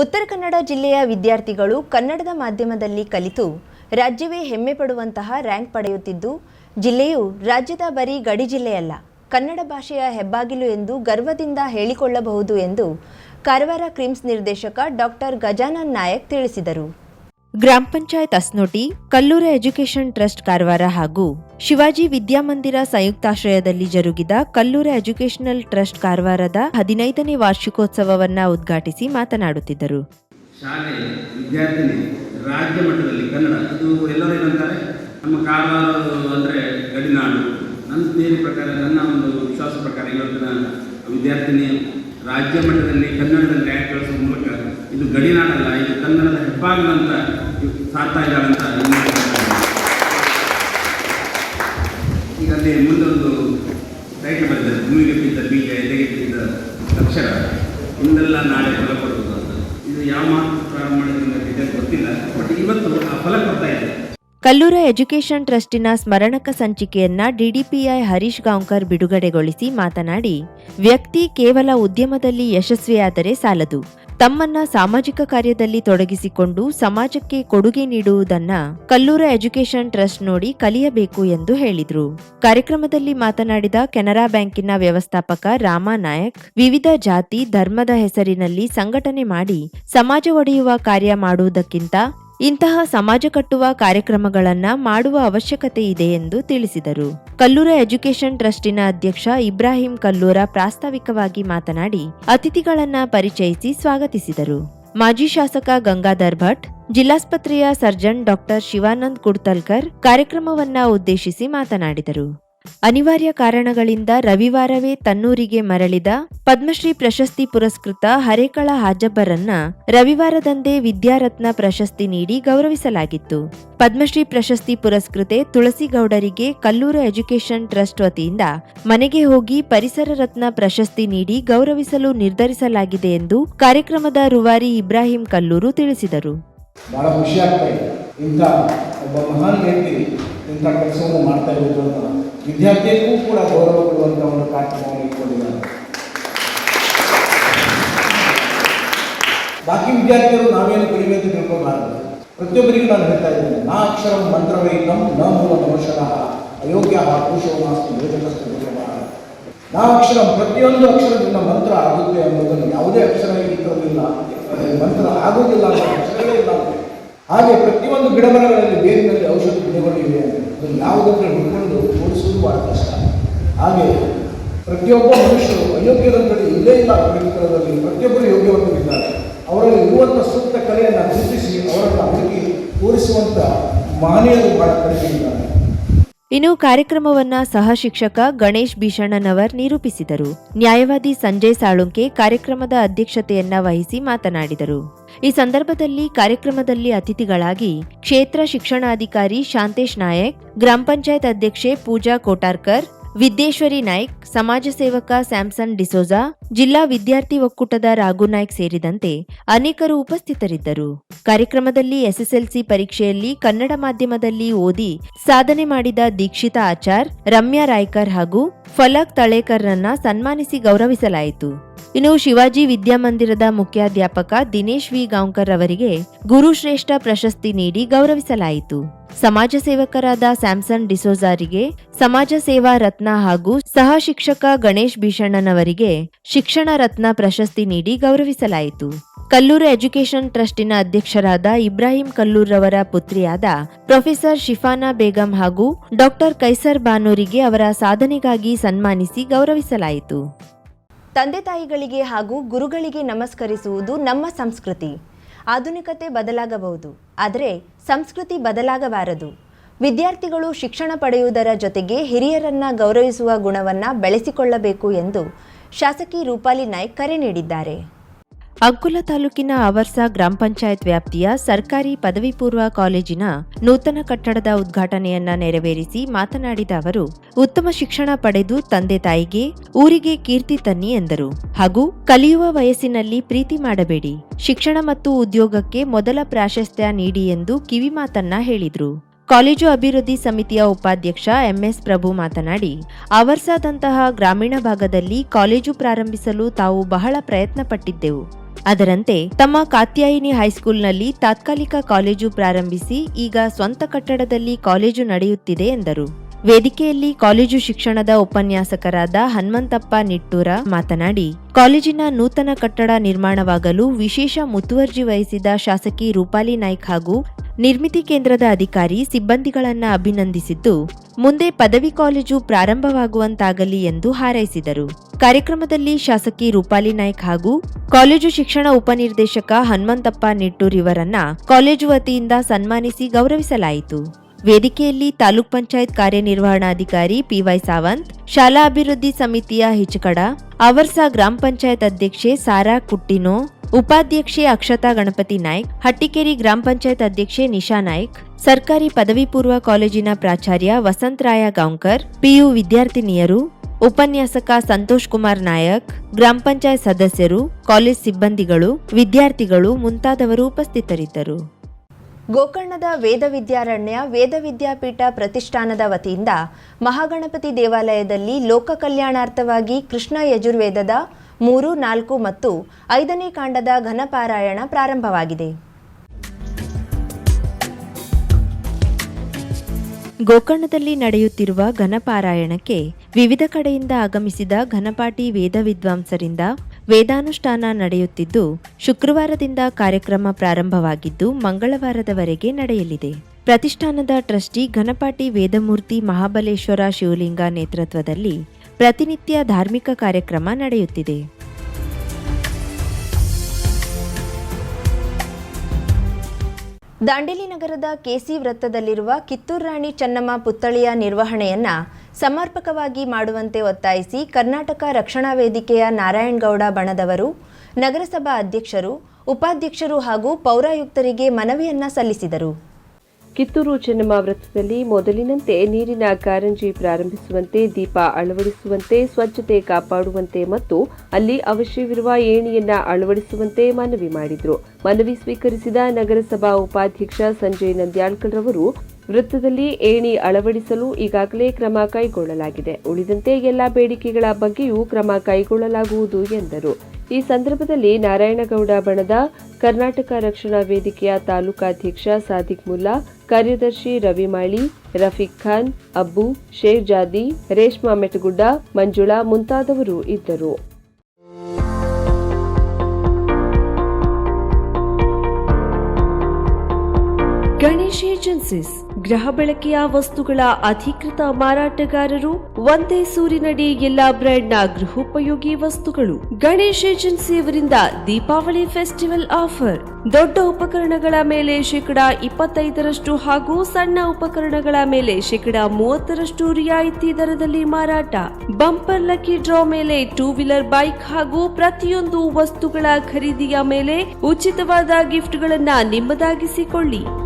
ಉತ್ತರ ಕನ್ನಡ ಜಿಲ್ಲೆಯ ವಿದ್ಯಾರ್ಥಿಗಳು ಕನ್ನಡದ ಮಾಧ್ಯಮದಲ್ಲಿ ಕಲಿತು ರಾಜ್ಯವೇ ಹೆಮ್ಮೆ ಪಡುವಂತಹ ರ್ಯಾಂಕ್ ಪಡೆಯುತ್ತಿದ್ದು, ಜಿಲ್ಲೆಯು ರಾಜ್ಯದ ಬರೀ ಗಡಿ ಜಿಲ್ಲೆಯಲ್ಲ, ಕನ್ನಡ ಭಾಷೆಯ ಹೆಬ್ಬಾಗಿಲು ಎಂದು ಗರ್ವದಿಂದ ಹೇಳಿಕೊಳ್ಳಬಹುದು ಎಂದು ಕಾರವಾರ ಕ್ರಿಮ್ಸ್ ನಿರ್ದೇಶಕ ಡಾಕ್ಟರ್ ಗಜಾನನ್ ನಾಯಕ್ ತಿಳಿಸಿದರು. ಗ್ರಾಮ ಪಂಚಾಯತ್ ಅಸ್ನೋಟಿ, ಕಲ್ಲೂರ ಎಜುಕೇಷನ್ ಟ್ರಸ್ಟ್ ಕಾರವಾರ ಹಾಗೂ ಶಿವಾಜಿ ವಿದ್ಯಾಮಂದಿರ ಸಂಯುಕ್ತಾಶ್ರಯದಲ್ಲಿ ಜರುಗಿದ ಕಲ್ಲೂರ ಎಜುಕೇಷನಲ್ ಟ್ರಸ್ಟ್ ಕಾರವಾರದ ಹದಿನೈದನೇ ವಾರ್ಷಿಕೋತ್ಸವವನ್ನು ಉದ್ಘಾಟಿಸಿ ಮಾತನಾಡುತ್ತಿದ್ದರು. ರಾಜ್ಯ ಮಟ್ಟದಲ್ಲಿ ಕನ್ನಡ ಎಲ್ಲರೂ ಏನಂತಾರೆ? ನಮ್ಮ ಕಾರವಾರ ಗಡಿನಾಡು ನನ್ನ ಸ್ನೇಹಿತ ಪ್ರಕಾರ, ನನ್ನ ಒಂದು ವಿಶ್ವಾಸ ಪ್ರಕಾರ ಇವತ್ತಿನ ವಿದ್ಯಾರ್ಥಿನಿ ರಾಜ್ಯ ಮಟ್ಟದಲ್ಲಿ ಕನ್ನಡದಲ್ಲಿ ರ್ಯಾಂಕ್ ಮೂಲಕ ಇದು ಗಡಿನಾಡಲ್ಲ ಇದು ಕನ್ನಡದ ಹೆಬ್ಬಾಗಿಲಂತ ಸಾರ್ತಾ ಇದ್ದಾಳಂತ ನನ್ನ ಈಗ ಅಲ್ಲಿ ಮುಂದೊಂದು ಟೈಟಲ್ ಬರ್ತದೆ ಭೂಮಿಗೆ ಬಿದ್ದ ಬೀಜ ಎದೆಗೆ ಬಿದ್ದ ಅಕ್ಷರ. ಇಂದೆಲ್ಲ ನಾಳೆ ಫಲ ಕೊಡುವುದು ಅಂತ. ಇದು ಯಾವ ಮಾತು ಪ್ರಾರಂಭ ಮಾಡಿದ್ರೆ ಗೊತ್ತಿಲ್ಲ ಬಟ್ ಇವತ್ತು ಆ ಫಲ ಕೊಡ್ತಾ ಇದೆ. ಕಲ್ಲೂರ ಎಜುಕೇಷನ್ ಟ್ರಸ್ಟಿನ ಸ್ಮರಣಕ ಸಂಚಿಕೆಯನ್ನ ಡಿಡಿಪಿಐ ಹರೀಶ್ ಗಾಂವ್ಕರ್ ಬಿಡುಗಡೆಗೊಳಿಸಿ ಮಾತನಾಡಿ, ವ್ಯಕ್ತಿ ಕೇವಲ ಉದ್ಯಮದಲ್ಲಿ ಯಶಸ್ವಿಯಾದರೆ ಸಾಲದು. ತಮ್ಮನ್ನ ಸಾಮಾಜಿಕ ಕಾರ್ಯದಲ್ಲಿ ತೊಡಗಿಸಿಕೊಂಡು ಸಮಾಜಕ್ಕೆ ಕೊಡುಗೆ ನೀಡುವುದನ್ನ ಕಲ್ಲೂರ ಎಜುಕೇಷನ್ ಟ್ರಸ್ಟ್ ನೋಡಿ ಕಲಿಯಬೇಕು ಎಂದು ಹೇಳಿದ್ರು. ಕಾರ್ಯಕ್ರಮದಲ್ಲಿ ಮಾತನಾಡಿದ ಕೆನರಾ ಬ್ಯಾಂಕಿನ ವ್ಯವಸ್ಥಾಪಕ ರಾಮ ನಾಯಕ್, ವಿವಿಧ ಜಾತಿ, ಧರ್ಮದ ಹೆಸರಿನಲ್ಲಿ ಸಂಘಟನೆ ಮಾಡಿ ಸಮಾಜ ಒಡೆಯುವ ಕಾರ್ಯ ಮಾಡುವುದಕ್ಕಿಂತ ಇಂತಹ ಸಮಾಜ ಕಟ್ಟುವ ಕಾರ್ಯಕ್ರಮಗಳನ್ನು ಮಾಡುವ ಅವಶ್ಯಕತೆ ಇದೆ ಎಂದು ತಿಳಿಸಿದರು. ಕಲ್ಲೂರ ಎಜುಕೇಷನ್ ಟ್ರಸ್ಟಿನ ಅಧ್ಯಕ್ಷ ಇಬ್ರಾಹಿಂ ಕಲ್ಲೂರ ಪ್ರಾಸ್ತಾವಿಕವಾಗಿ ಮಾತನಾಡಿ, ಅತಿಥಿಗಳನ್ನು ಪರಿಚಯಿಸಿ ಸ್ವಾಗತಿಸಿದರು. ಮಾಜಿ ಶಾಸಕ ಗಂಗಾಧರ್ ಭಟ್, ಜಿಲ್ಲಾಸ್ಪತ್ರೆಯ ಸರ್ಜನ್ ಡಾಕ್ಟರ್ ಶಿವಾನಂದ್ ಕುಡ್ತಲ್ಕರ್ ಕಾರ್ಯಕ್ರಮವನ್ನ ಉದ್ದೇಶಿಸಿ ಮಾತನಾಡಿದರು. ಅನಿವಾರ್ಯ ಕಾರಣಗಳಿಂದ ರವಿವಾರವೇ ತನ್ನೂರಿಗೆ ಮರಳಿದ ಪದ್ಮಶ್ರೀ ಪ್ರಶಸ್ತಿ ಪುರಸ್ಕೃತ ಹರೇಕಳ ಹಾಜಬ್ಬರನ್ನ ರವಿವಾರದಂದೇ ವಿದ್ಯಾರತ್ನ ಪ್ರಶಸ್ತಿ ನೀಡಿ ಗೌರವಿಸಲಾಗಿತ್ತು. ಪದ್ಮಶ್ರೀ ಪ್ರಶಸ್ತಿ ಪುರಸ್ಕೃತೆ ತುಳಸಿಗೌಡರಿಗೆ ಕಲ್ಲೂರು ಎಜುಕೇಷನ್ ಟ್ರಸ್ಟ್ ವತಿಯಿಂದ ಮನೆಗೆ ಹೋಗಿ ಪರಿಸರ ರತ್ನ ಪ್ರಶಸ್ತಿ ನೀಡಿ ಗೌರವಿಸಲು ನಿರ್ಧರಿಸಲಾಗಿದೆ ಎಂದು ಕಾರ್ಯಕ್ರಮದ ರುವಾರಿ ಇಬ್ರಾಹಿಂ ಕಲ್ಲೂರು ತಿಳಿಸಿದರು. ಇಂಥ ಒಬ್ಬ ಮಹಾನ್ ವ್ಯಕ್ತಿ ಇಂಥ ಕೆಲಸವನ್ನು ಮಾಡ್ತಾ ಇರೋದು ಅಂತ ವಿದ್ಯಾರ್ಥಿಗೂ ಕೂಡ ಗೌರವ ಕೊಡುವಂಥ ಒಂದು ಕಾರ್ಯಕ್ರಮವನ್ನು ಇಟ್ಕೊಂಡಿದ್ದಾರೆ. ಬಾಕಿ ವಿದ್ಯಾರ್ಥಿಗಳು ನಾವೇನು ಕಡಿಮೆ ಅಂತ ಪ್ರತಿಯೊಬ್ಬರಿಗೂ ನಾನು ಹೇಳ್ತಾ ಇದ್ದೇನೆ, ನಾ ಅಕ್ಷರ ಮಂತ್ರವೇ ನಮ್ನ ಮೂಲ ಮನುಷ್ಯರ ಅಯೋಗ್ಯ ಕುಶವನಾಸ್ತಿ ವೇದಕಸ್ತು ನಾ ಅಕ್ಷರ ಪ್ರತಿಯೊಂದು ಅಕ್ಷರದಿಂದ ಮಂತ್ರ ಆಗುತ್ತೆ ಅನ್ನೋದನ್ನು ಯಾವುದೇ ಅಕ್ಷರ ಇರೋದಿಲ್ಲ ಮಂತ್ರ ಆಗೋದಿಲ್ಲ, ಅಕ್ಷರವೇ ಇಲ್ಲ. ಹಾಗೆ ಪ್ರತಿಯೊಂದು ಗಿಡಮರಗಳಲ್ಲಿ ಬೇರಿನಲ್ಲಿ ಔಷಧಿ ಗುಣಗಳು ಇವೆ ಅದನ್ನು ಯಾವುದಕ್ಕೆ ಹುಡ್ಕೊಂಡು ಓಡಿಸುವುದು ಬಹಳ ಕಷ್ಟ. ಹಾಗೆ ಪ್ರತಿಯೊಬ್ಬ ಮನುಷ್ಯರು ಅಯೋಗ್ಯರಂತೇಳಿ ಇಲ್ಲೇ ಇಲ್ಲ ಪ್ರತಿಯೊಬ್ಬರು ಪ್ರತಿಯೊಬ್ಬರು ಯೋಗ್ಯವಂತರಿದ್ದಾರೆ ಅವರಲ್ಲಿ ಇರುವಂಥ ಸೂಕ್ತ ಕಲೆಯನ್ನು ಗುರುತಿಸಿ ಅವರನ್ನು ಹುಡುಕಿ ತೋರಿಸುವಂಥ ಮಾನ್ಯರು ಬಹಳ ಕಡಿಮೆ ಇದ್ದಾರೆ. ಇನ್ನು ಕಾರ್ಯಕ್ರಮವನ್ನ ಸಹ ಶಿಕ್ಷಕ ಗಣೇಶ್ ಭೀಷಣ್ಣನವರ್ ನಿರೂಪಿಸಿದರು. ನ್ಯಾಯವಾದಿ ಸಂಜಯ್ ಸಾಳುಂಕೆ ಕಾರ್ಯಕ್ರಮದ ಅಧ್ಯಕ್ಷತೆಯನ್ನ ವಹಿಸಿ ಮಾತನಾಡಿದರು. ಈ ಸಂದರ್ಭದಲ್ಲಿ ಕಾರ್ಯಕ್ರಮದಲ್ಲಿ ಅತಿಥಿಗಳಾಗಿ ಕ್ಷೇತ್ರ ಶಿಕ್ಷಣಾಧಿಕಾರಿ ಶಾಂತೇಶ್ ನಾಯಕ್, ಗ್ರಾಮ ಪಂಚಾಯತ್ ಅಧ್ಯಕ್ಷೆ ಪೂಜಾ ಕೋಟಾರ್ಕರ್ ವಿದ್ಯೇಶ್ವರಿ ನಾಯ್ಕ್, ಸಮಾಜ ಸೇವಕ ಸ್ಯಾಮ್ಸನ್ ಡಿಸೋಜಾ, ಜಿಲ್ಲಾ ವಿದ್ಯಾರ್ಥಿ ಒಕ್ಕೂಟದ ರಾಘು ನಾಯ್ಕ್ ಸೇರಿದಂತೆ ಅನೇಕರು ಉಪಸ್ಥಿತರಿದ್ದರು. ಕಾರ್ಯಕ್ರಮದಲ್ಲಿ ಎಸ್ಎಸ್ಎಲ್ಸಿ ಪರೀಕ್ಷೆಯಲ್ಲಿ ಕನ್ನಡ ಮಾಧ್ಯಮದಲ್ಲಿ ಓದಿ ಸಾಧನೆ ಮಾಡಿದ ದೀಕ್ಷಿತಾ ಆಚಾರ್, ರಮ್ಯಾ ರಾಯ್ಕರ್ ಹಾಗೂ ಫಲಕ್ ತಳೇಕರ್ರನ್ನ ಸನ್ಮಾನಿಸಿ ಗೌರವಿಸಲಾಯಿತು. ಇನ್ನು ಶಿವಾಜಿ ವಿದ್ಯಾಮಂದಿರದ ಮುಖ್ಯಾಧ್ಯಾಪಕ ದಿನೇಶ್ ವಿ. ಗಾಂವ್ಕರ್ ಅವರಿಗೆ ಗುರುಶ್ರೇಷ್ಠ ಪ್ರಶಸ್ತಿ ನೀಡಿ ಗೌರವಿಸಲಾಯಿತು. ಸಮಾಜ ಸೇವಕರಾದ ಸ್ಯಾಮ್ಸನ್ ಡಿಸೋಜಾರಿಗೆ, ಸಮಾಜ ಸೇವಾ ರತ್ನ ಹಾಗೂ ಸಹ ಶಿಕ್ಷಕ ಗಣೇಶ್ ಭೀಷಣ್ಣನವರಿಗೆ ಶಿಕ್ಷಣ ರತ್ನ ಪ್ರಶಸ್ತಿ ನೀಡಿ ಗೌರವಿಸಲಾಯಿತು. ಕಲ್ಲೂರು ಎಜುಕೇಷನ್ ಟ್ರಸ್ಟಿನ ಅಧ್ಯಕ್ಷರಾದ ಇಬ್ರಾಹಿಂ ಕಲ್ಲೂರ್ರವರ ಪುತ್ರಿಯಾದ ಪ್ರೊಫೆಸರ್ ಶಿಫಾನಾ ಬೇಗಂ ಹಾಗೂ ಡಾಕ್ಟರ್ ಕೈಸರ್ ಬಾನೂರಿಗೆ ಅವರ ಸಾಧನೆಗಾಗಿ ಸನ್ಮಾನಿಸಿ ಗೌರವಿಸಲಾಯಿತು. ತಂದೆ ತಾಯಿಗಳಿಗೆ ಹಾಗೂ ಗುರುಗಳಿಗೆ ನಮಸ್ಕರಿಸುವುದು ನಮ್ಮ ಸಂಸ್ಕೃತಿ. ಆಧುನಿಕತೆ ಬದಲಾಗಬಹುದು. ಆದರೆ ಸಂಸ್ಕೃತಿ ಬದಲಾಗಬಾರದು. ವಿದ್ಯಾರ್ಥಿಗಳು ಶಿಕ್ಷಣ ಪಡೆಯುವುದರ ಜೊತೆಗೆ ಹಿರಿಯರನ್ನ ಗೌರವಿಸುವ ಗುಣವನ್ನ ಬೆಳೆಸಿಕೊಳ್ಳಬೇಕು ಎಂದು ಶಾಸಕಿ ರೂಪಾಲಿ ನಾಯ್ಕ್ ಕರೆ ನೀಡಿದ್ದಾರೆ. ಅಂಕುಲ ತಾಲೂಕಿನ ಅವರ್ಸ ಗ್ರಾಮ ಪಂಚಾಯತ್ ವ್ಯಾಪ್ತಿಯ ಸರ್ಕಾರಿ ಪದವಿ ಪೂರ್ವ ಕಾಲೇಜಿನ ನೂತನ ಕಟ್ಟಡದ ಉದ್ಘಾಟನೆಯನ್ನ ನೆರವೇರಿಸಿ ಮಾತನಾಡಿದ ಅವರು, ಉತ್ತಮ ಶಿಕ್ಷಣ ಪಡೆದು ತಂದೆ ತಾಯಿಗೆ ಊರಿಗೆ ಕೀರ್ತಿ ತನ್ನಿ ಎಂದರು. ಹಾಗೂ ಕಲಿಯುವ ವಯಸ್ಸಿನಲ್ಲಿ ಪ್ರೀತಿ ಮಾಡಬೇಡಿ. ಶಿಕ್ಷಣ ಮತ್ತು ಉದ್ಯೋಗಕ್ಕೆ ಮೊದಲ ಪ್ರಾಶಸ್ತ್ಯ ನೀಡಿ ಎಂದು ಕಿವಿಮಾತನ್ನ ಹೇಳಿದರು. ಕಾಲೇಜು ಅಭಿವೃದ್ಧಿ ಸಮಿತಿಯ ಉಪಾಧ್ಯಕ್ಷ ಎಂಎಸ್ ಪ್ರಭು ಮಾತನಾಡಿ, ಅವರ್ಸಾದಂತಹ ಗ್ರಾಮೀಣ ಭಾಗದಲ್ಲಿ ಕಾಲೇಜು ಪ್ರಾರಂಭಿಸಲು ತಾವು ಬಹಳ ಪ್ರಯತ್ನ ಪಟ್ಟಿದ್ದೆವು ಅದರಂತೆ ತಮ್ಮ ಕಾತ್ಯಾಯಿನಿ ಹೈಸ್ಕೂಲ್ನಲ್ಲಿ ತಾತ್ಕಾಲಿಕ ಕಾಲೇಜು ಪ್ರಾರಂಭಿಸಿ ಈಗ ಸ್ವಂತ ಕಟ್ಟಡದಲ್ಲಿ ಕಾಲೇಜು ನಡೆಯುತ್ತಿದೆ ಎಂದರು. ವೇದಿಕೆಯಲ್ಲಿ ಕಾಲೇಜು ಶಿಕ್ಷಣದ ಉಪನ್ಯಾಸಕರಾದ ಹನುಮಂತಪ್ಪ ನಿಟ್ಟೂರ ಮಾತನಾಡಿ, ಕಾಲೇಜಿನ ನೂತನ ಕಟ್ಟಡ ನಿರ್ಮಾಣವಾಗಲು ವಿಶೇಷ ಮುತುವರ್ಜಿ ವಹಿಸಿದ ಶಾಸಕಿ ರೂಪಾಲಿ ನಾಯ್ಕ್ ಹಾಗೂ ನಿರ್ಮಿತಿ ಕೇಂದ್ರದ ಅಧಿಕಾರಿ ಸಿಬ್ಬಂದಿಗಳನ್ನ ಅಭಿನಂದಿಸಿದ್ದು, ಮುಂದೆ ಪದವಿ ಕಾಲೇಜು ಪ್ರಾರಂಭವಾಗುವಂತಾಗಲಿ ಎಂದು ಹಾರೈಸಿದರು. ಕಾರ್ಯಕ್ರಮದಲ್ಲಿ ಶಾಸಕಿ ರೂಪಾಲಿ ನಾಯ್ಕ್ ಹಾಗೂ ಕಾಲೇಜು ಶಿಕ್ಷಣ ಉಪನಿರ್ದೇಶಕ ಹನುಮಂತಪ್ಪ ನಿಟ್ಟೂರ್ ಇವರನ್ನ ಕಾಲೇಜು ವತಿಯಿಂದ ಸನ್ಮಾನಿಸಿ ಗೌರವಿಸಲಾಯಿತು. ವೇದಿಕೆಯಲ್ಲಿ ತಾಲೂಕ್ ಪಂಚಾಯತ್ ಕಾರ್ಯನಿರ್ವಹಣಾಧಿಕಾರಿ ಪಿವೈ ಸಾವಂತ್, ಶಾಲಾ ಅಭಿವೃದ್ಧಿ ಸಮಿತಿಯ ಹಿಚಕಡ, ಅವರ್ಸಾ ಗ್ರಾಮ ಪಂಚಾಯತ್ ಅಧ್ಯಕ್ಷೆ ಸಾರಾ ಕುಟ್ಟಿನೋ, ಉಪಾಧ್ಯಕ್ಷೆ ಅಕ್ಷತಾ ಗಣಪತಿ ನಾಯ್ಕ್, ಹಟ್ಟಿಕೇರಿ ಗ್ರಾಮ ಪಂಚಾಯತ್ ಅಧ್ಯಕ್ಷೆ ನಿಶಾ ನಾಯ್ಕ್, ಸರ್ಕಾರಿ ಪದವಿ ಪೂರ್ವ ಕಾಲೇಜಿನ ಪ್ರಾಚಾರ್ಯ ವಸಂತರಾಯ ಗಾಂವ್ಕರ್, ಪಿಯು ವಿದ್ಯಾರ್ಥಿನಿಯರು, ಉಪನ್ಯಾಸಕ ಸಂತೋಷ್ ಕುಮಾರ್ ನಾಯಕ್, ಗ್ರಾಮ ಪಂಚಾಯತ್ ಸದಸ್ಯರು, ಕಾಲೇಜ್ ಸಿಬ್ಬಂದಿಗಳು, ವಿದ್ಯಾರ್ಥಿಗಳು ಮುಂತಾದವರು ಉಪಸ್ಥಿತರಿದ್ದರು. ಗೋಕರ್ಣದ ವೇದ ವಿದ್ಯಾರಣ್ಯ ವೇದ ವಿದ್ಯಾಪೀಠ ಪ್ರತಿಷ್ಠಾನದ ವತಿಯಿಂದ ಮಹಾಗಣಪತಿ ದೇವಾಲಯದಲ್ಲಿ ಲೋಕ ಕಲ್ಯಾಣಾರ್ಥವಾಗಿ ಕೃಷ್ಣ ಯಜುರ್ವೇದದ ಮೂರು, ನಾಲ್ಕು ಮತ್ತು ಐದನೇ ಕಾಂಡದ ಘನಪಾರಾಯಣ ಪ್ರಾರಂಭವಾಗಿದೆ. ಗೋಕರ್ಣದಲ್ಲಿ ನಡೆಯುತ್ತಿರುವ ಘನಪಾರಾಯಣಕ್ಕೆ ವಿವಿಧ ಕಡೆಯಿಂದ ಆಗಮಿಸಿದ ಘನಪಾಟಿ ವೇದ ವಿದ್ವಾಂಸರಿಂದ ವೇದಾನುಷ್ಠಾನ ನಡೆಯುತ್ತಿದ್ದು, ಶುಕ್ರವಾರದಿಂದ ಕಾರ್ಯಕ್ರಮ ಪ್ರಾರಂಭವಾಗಿದ್ದು, ಮಂಗಳವಾರದವರೆಗೆ ನಡೆಯಲಿದೆ. ಪ್ರತಿಷ್ಠಾನದ ಟ್ರಸ್ಟಿ ಘನಪಾಟಿ ವೇದಮೂರ್ತಿ ಮಹಾಬಲೇಶ್ವರ ಶಿವಲಿಂಗ ನೇತೃತ್ವದಲ್ಲಿ ಪ್ರತಿನಿತ್ಯ ಧಾರ್ಮಿಕ ಕಾರ್ಯಕ್ರಮ ನಡೆಯುತ್ತಿದೆ. ದಾಂಡೇಲಿ ನಗರದ ಕೆಸಿ ವೃತ್ತದಲ್ಲಿರುವ ಕಿತ್ತೂರು ರಾಣಿ ಚೆನ್ನಮ್ಮ ಪುತ್ಥಳಿಯ ನಿರ್ವಹಣೆಯನ್ನ ಸಮರ್ಪಕವಾಗಿ ಮಾಡುವಂತೆ ಒತ್ತಾಯಿಸಿ ಕರ್ನಾಟಕ ರಕ್ಷಣಾ ವೇದಿಕೆಯ ನಾರಾಯಣಗೌಡ ಬಣದವರು, ನಗರಸಭಾ ಅಧ್ಯಕ್ಷರು, ಉಪಾಧ್ಯಕ್ಷರು ಹಾಗೂ ಪೌರಾಯುಕ್ತರಿಗೆ ಮನವಿಯನ್ನ ಸಲ್ಲಿಸಿದರು. ಕಿತ್ತೂರು ಚೆನ್ನಮ್ಮ ವೃತ್ತದಲ್ಲಿ ಮೊದಲಿನಂತೆ ನೀರಿನ ಕಾರಂಜಿ ಪ್ರಾರಂಭಿಸುವಂತೆ, ದೀಪ ಅಳವಡಿಸುವಂತೆ, ಸ್ವಚ್ಛತೆ ಕಾಪಾಡುವಂತೆ ಮತ್ತು ಅಲ್ಲಿ ಅವಶ್ಯವಿರುವ ಏಣಿಯನ್ನ ಅಳವಡಿಸುವಂತೆ ಮನವಿ ಮಾಡಿದರು. ಮನವಿ ಸ್ವೀಕರಿಸಿದ ನಗರಸಭಾ ಉಪಾಧ್ಯಕ್ಷ ಸಂಜಯ್ ನಂದ್ಯಾಳ್ಕರ್ ರವರು, ವೃತ್ತದಲ್ಲಿ ಏಣಿ ಅಳವಡಿಸಲು ಈಗಾಗಲೇ ಕ್ರಮ ಕೈಗೊಳ್ಳಲಾಗಿದೆ. ಉಳಿದಂತೆ ಎಲ್ಲ ಬೇಡಿಕೆಗಳ ಬಗ್ಗೆಯೂ ಕ್ರಮ ಕೈಗೊಳ್ಳಲಾಗುವುದು ಎಂದರು. ಈ ಸಂದರ್ಭದಲ್ಲಿ ನಾರಾಯಣಗೌಡ ಬಣದ ಕರ್ನಾಟಕ ರಕ್ಷಣಾ ವೇದಿಕೆಯ ತಾಲೂಕಾಧ್ಯಕ್ಷ ಸಾದಿಕ್ ಮುಲ್ಲಾ ಕಾರ್ಯದರ್ಶಿ ರವಿ ಮಾಳಿ ರಫೀಕ್ ಖಾನ್, ಅಬ್ಬು, ಶೇರ್ ಜಾದಿ, ರೇಷ್ಮಾ ಮೆಟಗುಡ್ಡ, ಮಂಜುಳಾ ಮುಂತಾದವರು ಇದ್ದರು. ಗಣೇಶ್ ಏಜೆನ್ಸಿಸ್, ಗೃಹ ಬಳಕೆಯ ವಸ್ತುಗಳ ಅಧಿಕೃತ ಮಾರಾಟಗಾರರು ಒಂದೇ ಸೂರಿನಡಿ ಎಲ್ಲಾ ಬ್ರ್ಯಾಂಡ್ನ ಗೃಹೋಪಯೋಗಿ ವಸ್ತುಗಳು. ಗಣೇಶ್ ಏಜೆನ್ಸಿಯವರಿಂದ ದೀಪಾವಳಿ ಫೆಸ್ಟಿವಲ್ ಆಫರ್. ದೊಡ್ಡ ಉಪಕರಣಗಳ ಮೇಲೆ ಶೇಕಡ ಇಪ್ಪತ್ತೈದರಷ್ಟು ಹಾಗೂ ಸಣ್ಣ ಉಪಕರಣಗಳ ಮೇಲೆ ಶೇಕಡ ಮೂವತ್ತರಷ್ಟು ರಿಯಾಯಿತಿ ದರದಲ್ಲಿ ಮಾರಾಟ. ಬಂಪರ್ ಲಕ್ಕಿ ಡ್ರಾ ಮೇಲೆ ಟೂ ವೀಲರ್ ಬೈಕ್ ಹಾಗೂ ಪ್ರತಿಯೊಂದು ವಸ್ತುಗಳ ಖರೀದಿಯ ಮೇಲೆ ಉಚಿತವಾದ ಗಿಫ್ಟ್ಗಳನ್ನ ನಿಮ್ಮದಾಗಿಸಿಕೊಳ್ಳಿ.